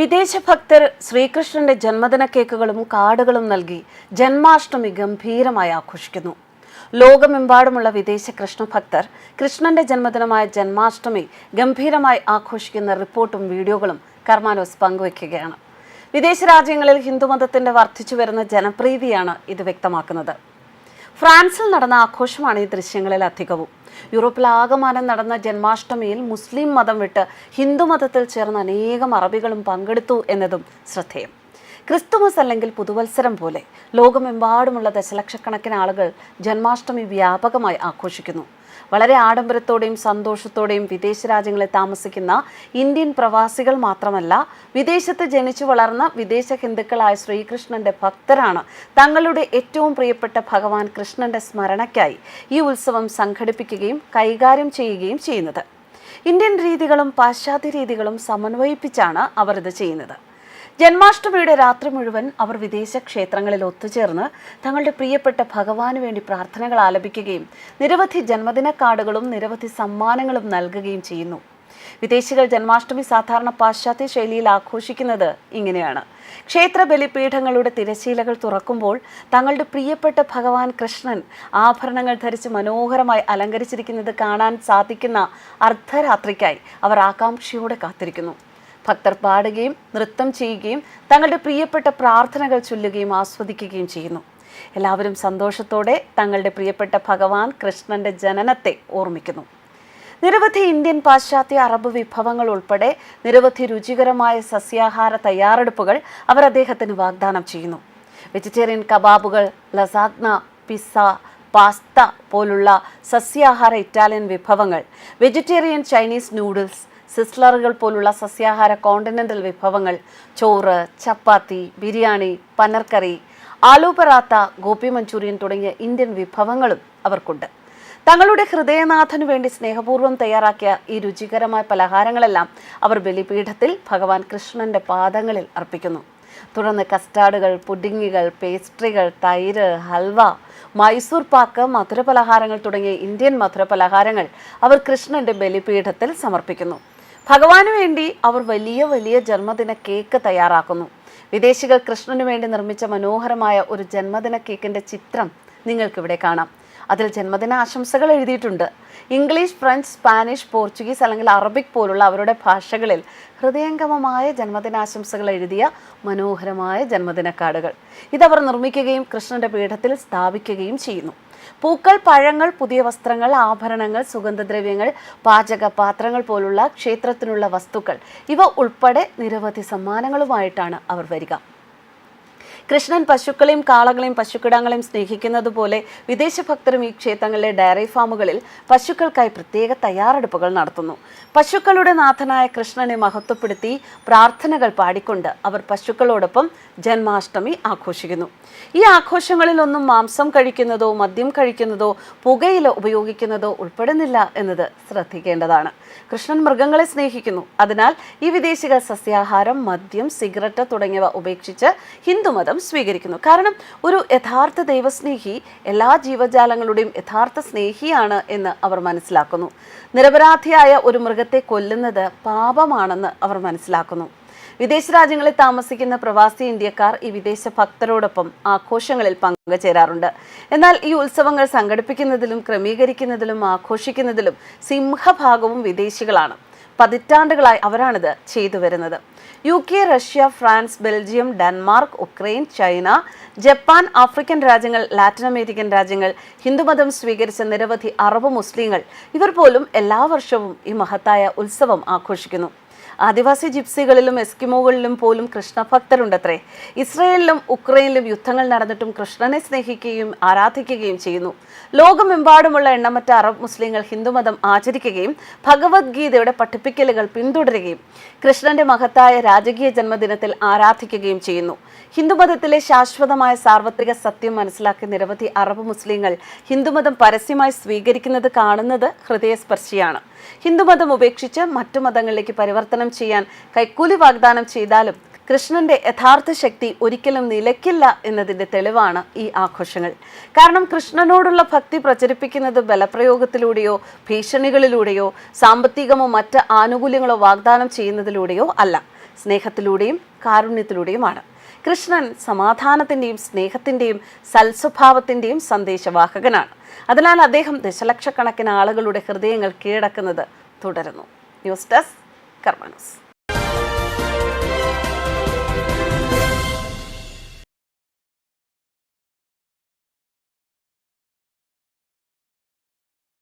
വിദേശ ഭക്തർ ശ്രീകൃഷ്ണന്റെ ജന്മദിന കേക്കുകളും കാർഡുകളും നൽകി ജന്മാഷ്ടമി ഗംഭീരമായി ആഘോഷിക്കുന്നു. ലോകമെമ്പാടുമുള്ള വിദേശ കൃഷ്ണഭക്തർ കൃഷ്ണന്റെ ജന്മദിനമായ ജന്മാഷ്ടമി ഗംഭീരമായി ആഘോഷിക്കുന്ന റിപ്പോർട്ടും വീഡിയോകളും കർമാനോസ് പങ്കുവയ്ക്കുകയാണ്. വിദേശ രാജ്യങ്ങളിൽ ഹിന്ദുമതത്തിന്റെ വർദ്ധിച്ചു വരുന്ന ജനപ്രീതിയാണ് ഇത് വ്യക്തമാക്കുന്നത്. ഫ്രാൻസിൽ നടന്ന ആഘോഷമാണ് ഈ ദൃശ്യങ്ങളിൽ അധികവും. യൂറോപ്പിൽ യൂറോപ്പിലാകമാനം നടന്ന ജന്മാഷ്ടമിയിൽ മുസ്ലിം മതം വിട്ട് ഹിന്ദുമതത്തിൽ ചേർന്ന അനേകം അറബികളും പങ്കെടുത്തു എന്നതും ശ്രദ്ധേയം. ക്രിസ്തുമസ് അല്ലെങ്കിൽ പുതുവത്സരം പോലെ ലോകമെമ്പാടുമുള്ള ദശലക്ഷക്കണക്കിന് ആളുകൾ ജന്മാഷ്ടമി വ്യാപകമായി ആഘോഷിക്കുന്നു. വളരെ ആഡംബരത്തോടെയും സന്തോഷത്തോടെയും വിദേശ രാജ്യങ്ങളിൽ താമസിക്കുന്ന ഇന്ത്യൻ പ്രവാസികൾ മാത്രമല്ല വിദേശത്ത് ജനിച്ചു വളർന്ന വിദേശ ഹിന്ദുക്കളായ ശ്രീകൃഷ്ണന്റെ ഭക്തരാണ് തങ്ങളുടെ ഏറ്റവും പ്രിയപ്പെട്ട ഭഗവാൻ കൃഷ്ണന്റെ സ്മരണയ്ക്കായി ഈ ഉത്സവം സംഘടിപ്പിക്കുകയും കൈകാര്യം ചെയ്യുകയും ചെയ്യുന്നത്. ഇന്ത്യൻ രീതികളും പാശ്ചാത്യ രീതികളും സമന്വയിപ്പിച്ചാണ് അവർ ഇത് ചെയ്യുന്നത്. ജന്മാഷ്ടമിയുടെ രാത്രി മുഴുവൻ അവർ വിദേശ ക്ഷേത്രങ്ങളിൽ ഒത്തുചേർന്ന് തങ്ങളുടെ പ്രിയപ്പെട്ട ഭഗവാന് വേണ്ടി പ്രാർത്ഥനകൾ ആലപിക്കുകയും നിരവധി ജന്മദിന കാർഡുകളും നിരവധി സമ്മാനങ്ങളും നൽകുകയും ചെയ്യുന്നു. വിദേശികൾ ജന്മാഷ്ടമി സാധാരണ പാശ്ചാത്യ ശൈലിയിൽ ആഘോഷിക്കുന്നത് ഇങ്ങനെയാണ്. ക്ഷേത്ര ബലിപീഠങ്ങളുടെ തിരശീലകൾ തുറക്കുമ്പോൾ തങ്ങളുടെ പ്രിയപ്പെട്ട ഭഗവാൻ കൃഷ്ണൻ ആഭരണങ്ങൾ ധരിച്ച് മനോഹരമായി അലങ്കരിച്ചിരിക്കുന്നത് കാണാൻ സാധിക്കുന്ന അർദ്ധരാത്രിക്കായി അവർ ആകാംക്ഷയോടെ കാത്തിരിക്കുന്നു. ഭക്തർ പാടുകയും നൃത്തം ചെയ്യുകയും തങ്ങളുടെ പ്രിയപ്പെട്ട പ്രാർത്ഥനകൾ ചൊല്ലുകയും ആസ്വദിക്കുകയും ചെയ്യുന്നു. എല്ലാവരും സന്തോഷത്തോടെ തങ്ങളുടെ പ്രിയപ്പെട്ട ഭഗവാൻ കൃഷ്ണന്റെ ജനനത്തെ ഓർമ്മിക്കുന്നു. നിരവധി ഇന്ത്യൻ പാശ്ചാത്യ അറബ് വിഭവങ്ങൾ ഉൾപ്പെടെ നിരവധി രുചികരമായ സസ്യാഹാര തയ്യാറെടുപ്പുകൾ അവർ അദ്ദേഹത്തിന് വാഗ്ദാനം ചെയ്യുന്നു. വെജിറ്റേറിയൻ കബാബുകൾ ലസാഗ്ന പിസ്സ പാസ്ത പോലുള്ള സസ്യാഹാര ഇറ്റാലിയൻ വിഭവങ്ങൾ വെജിറ്റേറിയൻ ചൈനീസ് നൂഡിൽസ് സിസ്ലറുകൾ പോലുള്ള സസ്യാഹാര കോണ്ടിനെന്റൽ വിഭവങ്ങൾ ചോറ് ചപ്പാത്തി ബിരിയാണി പനർക്കറി ആലു പറാത്ത ഗോപി മഞ്ചൂരിയൻ തുടങ്ങിയ ഇന്ത്യൻ വിഭവങ്ങളും അവർക്കുണ്ട്. തങ്ങളുടെ ഹൃദയനാഥന് വേണ്ടി സ്നേഹപൂർവം തയ്യാറാക്കിയ ഈ രുചികരമായ പലഹാരങ്ങളെല്ലാം അവർ ബലിപീഠത്തിൽ ഭഗവാൻ കൃഷ്ണന്റെ പാദങ്ങളിൽ അർപ്പിക്കുന്നു. തുടർന്ന് കസ്റ്റാർഡുകൾ പുഡിങ്ങുകൾ പേസ്ട്രികൾ തൈര് ഹൽവ മൈസൂർ പാക്ക് മധുര പലഹാരങ്ങൾ തുടങ്ങിയ ഇന്ത്യൻ മധുര പലഹാരങ്ങൾ അവർ കൃഷ്ണന്റെ ബലിപീഠത്തിൽ സമർപ്പിക്കുന്നു. ഭഗവാന് വേണ്ടി അവർ വലിയ വലിയ ജന്മദിന കേക്ക് തയ്യാറാക്കുന്നു. വിദേശികൾ കൃഷ്ണന് വേണ്ടി നിർമ്മിച്ച മനോഹരമായ ഒരു ജന്മദിന കേക്കിന്റെ ചിത്രം നിങ്ങൾക്കിവിടെ കാണാം. അതിൽ ജന്മദിന ആശംസകൾ എഴുതിയിട്ടുണ്ട്. ഇംഗ്ലീഷ് ഫ്രഞ്ച് സ്പാനിഷ് പോർച്ചുഗീസ് അല്ലെങ്കിൽ അറബിക് പോലുള്ള അവരുടെ ഭാഷകളിൽ ഹൃദയംഗമമായ ജന്മദിനാശംസകൾ എഴുതിയ മനോഹരമായ ജന്മദിന കാർഡുകൾ ഇതവർ നിർമ്മിക്കുകയും കൃഷ്ണന്റെ പീഠത്തിൽ സ്ഥാപിക്കുകയും ചെയ്യുന്നു. പൂക്കൾ പഴങ്ങൾ പുതിയ വസ്ത്രങ്ങൾ ആഭരണങ്ങൾ സുഗന്ധദ്രവ്യങ്ങൾ പാചക പാത്രങ്ങൾ പോലുള്ള ക്ഷേത്രത്തിനുള്ള വസ്തുക്കൾ. ഇവ ഉൾപ്പെടെ നിരവധി സമ്മാനങ്ങളുമായിട്ടാണ് അവർ വരിക. കൃഷ്ണൻ പശുക്കളെയും കാളകളെയും പശുക്കിടങ്ങളെയും സ്നേഹിക്കുന്നത് പോലെ വിദേശ ഭക്തരും ഈ ക്ഷേത്രങ്ങളിലെ ഡയറി ഫാമുകളിൽ പശുക്കൾക്കായി പ്രത്യേക തയ്യാറെടുപ്പുകൾ നടത്തുന്നു. പശുക്കളുടെ നാഥനായ കൃഷ്ണനെ മഹത്വപ്പെടുത്തി പ്രാർത്ഥനകൾ പാടിക്കൊണ്ട് അവർ പശുക്കളോടൊപ്പം ജന്മാഷ്ടമി ആഘോഷിക്കുന്നു. ഈ ആഘോഷങ്ങളിലൊന്നും മാംസം കഴിക്കുന്നതോ മദ്യം കഴിക്കുന്നതോ പുകയില ഉപയോഗിക്കുന്നതോ ഉൾപ്പെടുന്നില്ല എന്നത് ശ്രദ്ധിക്കേണ്ടതാണ്. കൃഷ്ണൻ മൃഗങ്ങളെ സ്നേഹിക്കുന്നു. അതിനാൽ ഈ വിദേശികൾ സസ്യാഹാരം മദ്യം സിഗരറ്റ് തുടങ്ങിയവ ഉപേക്ഷിച്ച് ഹിന്ദുമതം സ്വീകരിക്കുന്നു. കാരണം ഒരു യഥാർത്ഥ ദൈവസ്നേഹി എല്ലാ ജീവജാലങ്ങളുടെയും യഥാർത്ഥ സ്നേഹിയാണ് എന്ന് അവർ മനസ്സിലാക്കുന്നു. നിരപരാധിയായ ഒരു മൃഗത്തെ കൊല്ലുന്നത് പാപമാണെന്ന് അവർ മനസ്സിലാക്കുന്നു. വിദേശ രാജ്യങ്ങളിൽ താമസിക്കുന്ന പ്രവാസി ഇന്ത്യക്കാർ ഈ വിദേശ ഭക്തരോടൊപ്പം ആഘോഷങ്ങളിൽ പങ്കുചേരാറുണ്ട്. എന്നാൽ ഈ ഉത്സവങ്ങൾ സംഘടിപ്പിക്കുന്നതിലും ക്രമീകരിക്കുന്നതിലും ആഘോഷിക്കുന്നതിലും സിംഹഭാഗവും വിദേശികളാണ്. പതിറ്റാണ്ടുകളായി അവരാണിത് ചെയ്തു വരുന്നത് U K Russia France Belgium Denmark Ukraine China Japan African രാജ്യങ്ങൾ ലാറ്റിൻ അമേരിക്കൻ രാജ്യങ്ങൾ ഹിന്ദുമതം സ്വീകരിച്ച നിരവധി അറബ് മുസ്ലിങ്ങൾ. ഇവർ പോലും എല്ലാ വർഷവും ഈ മഹത്തായ ഉത്സവം ആഘോഷിക്കുന്നു. ആദിവാസി ജിപ്സികളിലും എസ്കിമോകളിലും പോലും കൃഷ്ണഭക്തരുണ്ടത്രേ. ഇസ്രയേലിലും ഉക്രൈനിലും യുദ്ധങ്ങൾ നടന്നിട്ടും കൃഷ്ണനെ സ്നേഹിക്കുകയും ആരാധിക്കുകയും ചെയ്യുന്നു. ലോകമെമ്പാടുമുള്ള എണ്ണമറ്റ അറബ് മുസ്ലിങ്ങൾ ഹിന്ദുമതം ആചരിക്കുകയും ഭഗവത്ഗീതയുടെ പഠിപ്പിക്കലുകൾ പിന്തുടരുകയും കൃഷ്ണന്റെ മഹത്തായ രാജകീയ ജന്മദിനത്തിൽ ആരാധിക്കുകയും ചെയ്യുന്നു. ഹിന്ദുമതത്തിലെ ശാശ്വതമായ സാർവത്രിക സത്യം മനസ്സിലാക്കി നിരവധി അറബ് മുസ്ലിങ്ങൾ ഹിന്ദുമതം പരസ്യമായി സ്വീകരിക്കുന്നത് കാണുന്നത് ഹൃദയസ്പർശിയാണ്. ഹിന്ദുമതം ഉപേക്ഷിച്ച് മറ്റു മതങ്ങളിലേക്ക് പരിവർത്തനം ചെയ്യാൻ കൈക്കൂലി വാഗ്ദാനം ചെയ്താലും കൃഷ്ണന്റെ യഥാർത്ഥ ശക്തി ഒരിക്കലും നിലയ്ക്കില്ല എന്നതിന്റെ തെളിവാണ് ഈ ആഘോഷങ്ങൾ. കാരണം കൃഷ്ണനോടുള്ള ഭക്തി പ്രചരിപ്പിക്കുന്നത് ബലപ്രയോഗത്തിലൂടെയോ ഭീഷണികളിലൂടെയോ സാമ്പത്തികമോ മറ്റ് ആനുകൂല്യങ്ങളോ വാഗ്ദാനം ചെയ്യുന്നതിലൂടെയോ അല്ല. സ്നേഹത്തിലൂടെയും കാരുണ്യത്തിലൂടെയുമാണ്. കൃഷ്ണൻ സമാധാനത്തിന്റെയും സ്നേഹത്തിന്റെയും സൽസ്വഭാവത്തിന്റെയും സന്ദേശവാഹകനാണ്. അതിനാൽ അദ്ദേഹം ദശലക്ഷക്കണക്കിന് ആളുകളുടെ ഹൃദയങ്ങൾ കീഴടക്കുന്നത് തുടരുന്നു. ന്യൂസ് ഡെസ്ക് കർമ്മ ന്യൂസ്